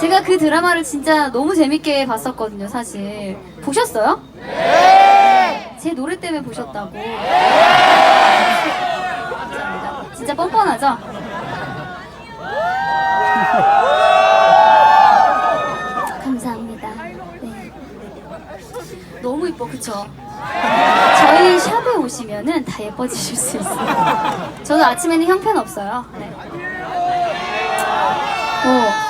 제가 그 드라마를 진짜 너무 재밌게 봤었거든요, 사실. 보셨어요? 네! 제 노래 때문에 보셨다고. 감사합니다. 진짜 뻔뻔하죠? 감사합니다. 네. 너무 이뻐, 그쵸? 저희 샵에 오시면은 다 예뻐지실 수 있어요. 저도 아침에는 형편없어요. 네. 어,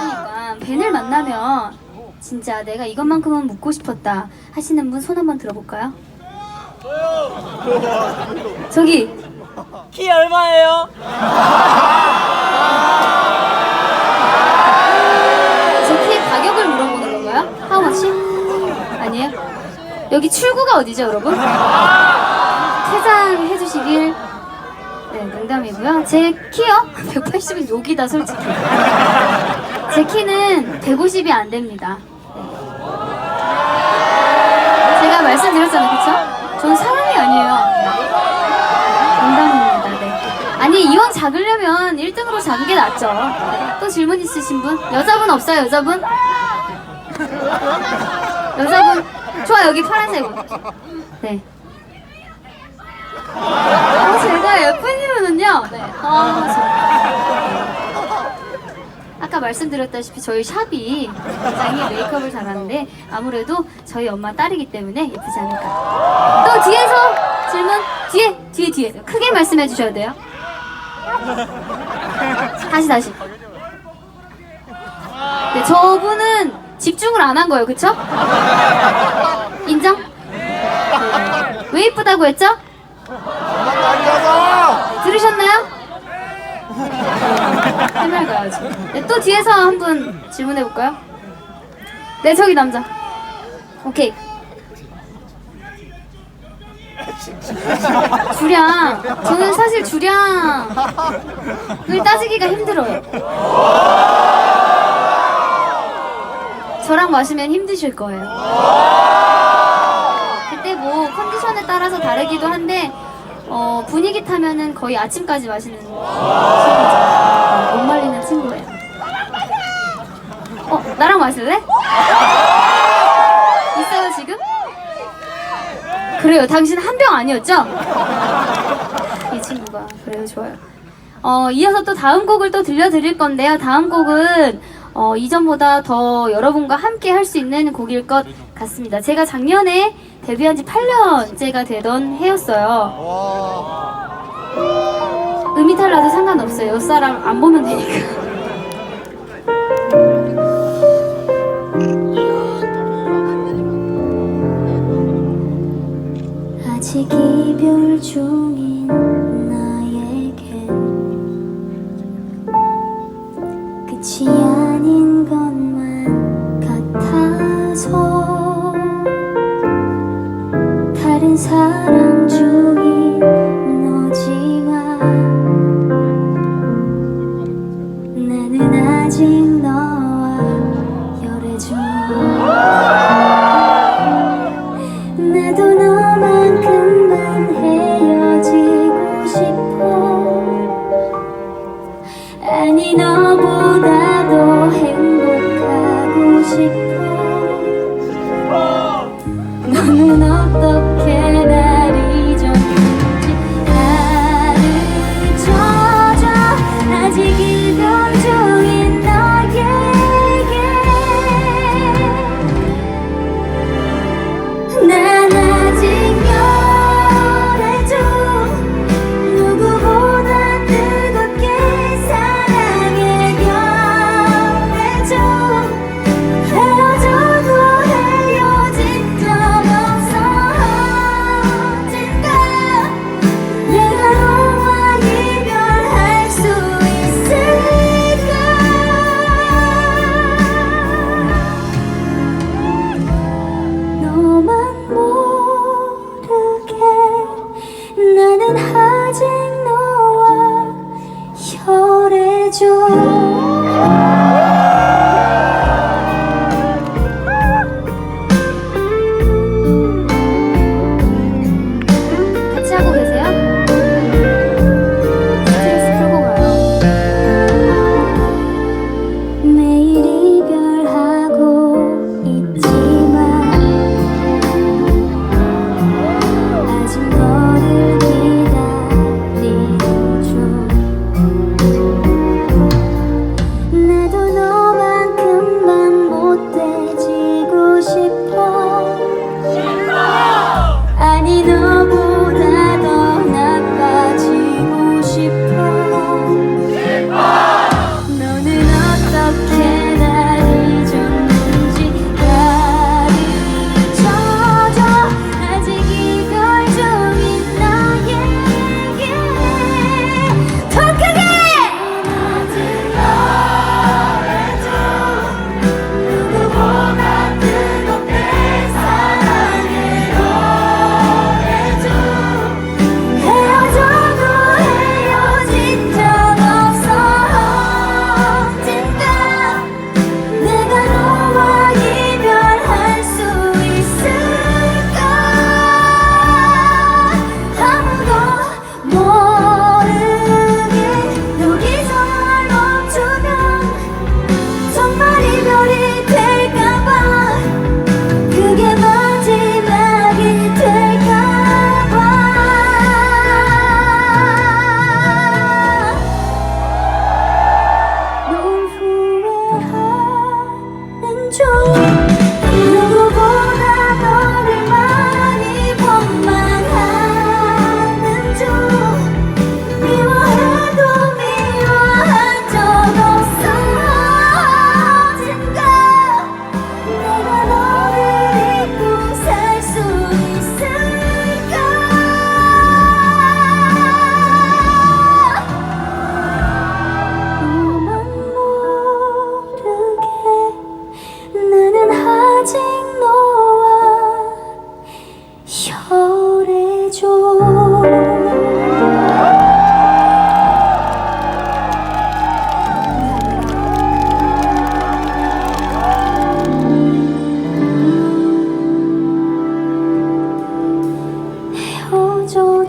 벤을 만나면 진짜 내가 이것만큼은 묻고 싶었다 하시는 분 손 한번 들어볼까요? 저기 키 얼마예요? 제 키의 가격을 물어보는 건가요? How much? 아니에요? 여기 출구가 어디죠, 여러분? 퇴장해 주시길. 네, 농담이고요. 제 키요? 180은 욕이다, 솔직히. 제 키는 150이 안 됩니다. 네. 제가 말씀드렸잖아요, 그쵸? 저는 사람이 아니에요. 농담입니다, 네. 아니, 이왕 작으려면 1등으로 작은 게 낫죠. 네. 또 질문 있으신 분? 여자분 없어요, 여자분? 여자분? 좋아, 여기 파란색 옷. 네. 아, 제가 예쁜이면은요, 네. 아, 저... 아까 말씀드렸다시피 저희 샵이 굉장히 메이크업을 잘하는데 아무래도 저희 엄마 딸이기 때문에 예쁘지 않을까. 또 뒤에서 질문, 뒤에, 뒤에, 뒤에. 크게 말씀해 주셔야 돼요. 다시, 다시. 네, 저분은 집중을 안 한 거예요, 그쵸? 인정? 네. 왜 이쁘다고 했죠? 들으셨나요? 해맑아야지. 네, 또 뒤에서 한 분 질문해 볼까요? 네, 저기 남자. 오케이. 주량. 저는 사실 주량을 따지기가 힘들어요. 저랑 마시면 힘드실 거예요. 그때 뭐 컨디션에 따라서 다르기도 한데 어, 분위기 타면은 거의 아침까지 마시는 친구죠. 어, 못 말리는 친구예요. 어, 나랑 마실래? 있어요 지금? 그래요. 당신 한 병 아니었죠? 이 친구가 그래요. 좋아요. 어, 이어서 또 다음 곡을 또 들려드릴 건데요. 다음 곡은 어, 이전보다 더 여러분과 함께 할 수 있는 곡일 것 같습니다. 제가 작년에 데뷔한 지 8년째가 되던 해였어요. 음이탈 나도 상관없어요. 옆 사람 안 보면 되니까. 아직 이별 중인 나에겐 끝이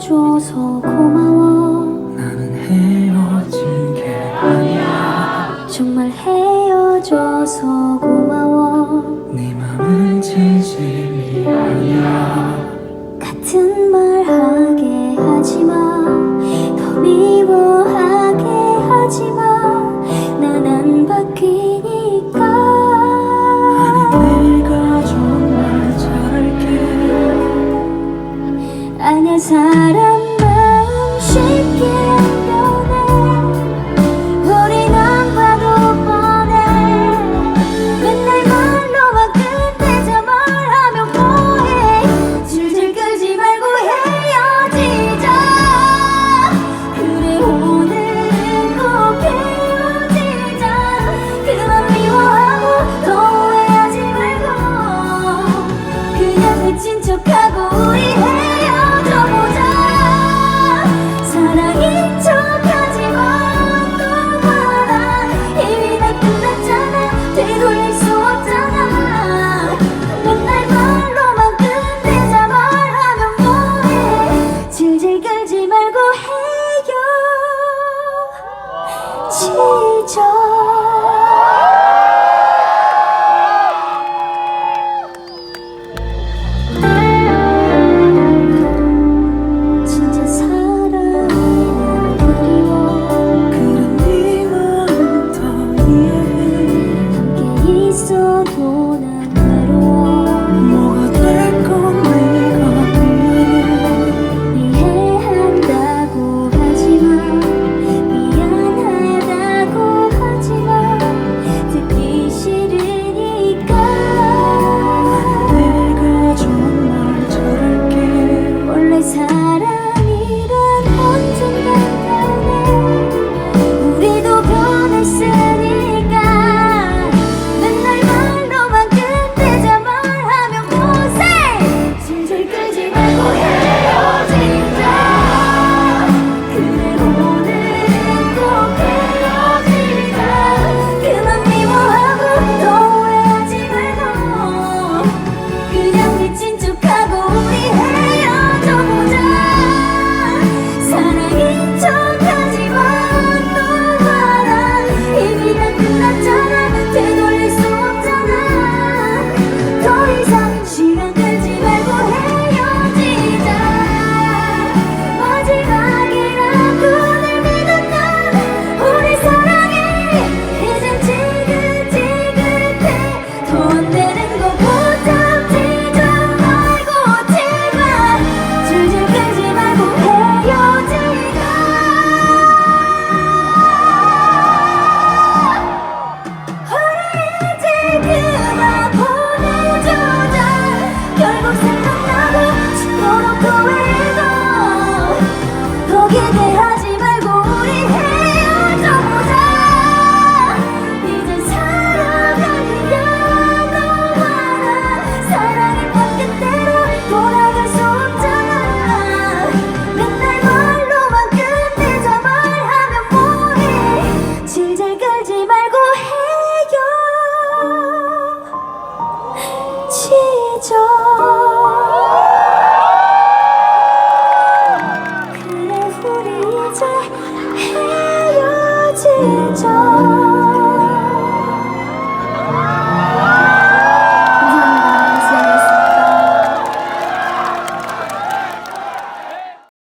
줘서 고마워. 나는 헤어진 게 아니야 정말 헤어져서 고마워 사람 헤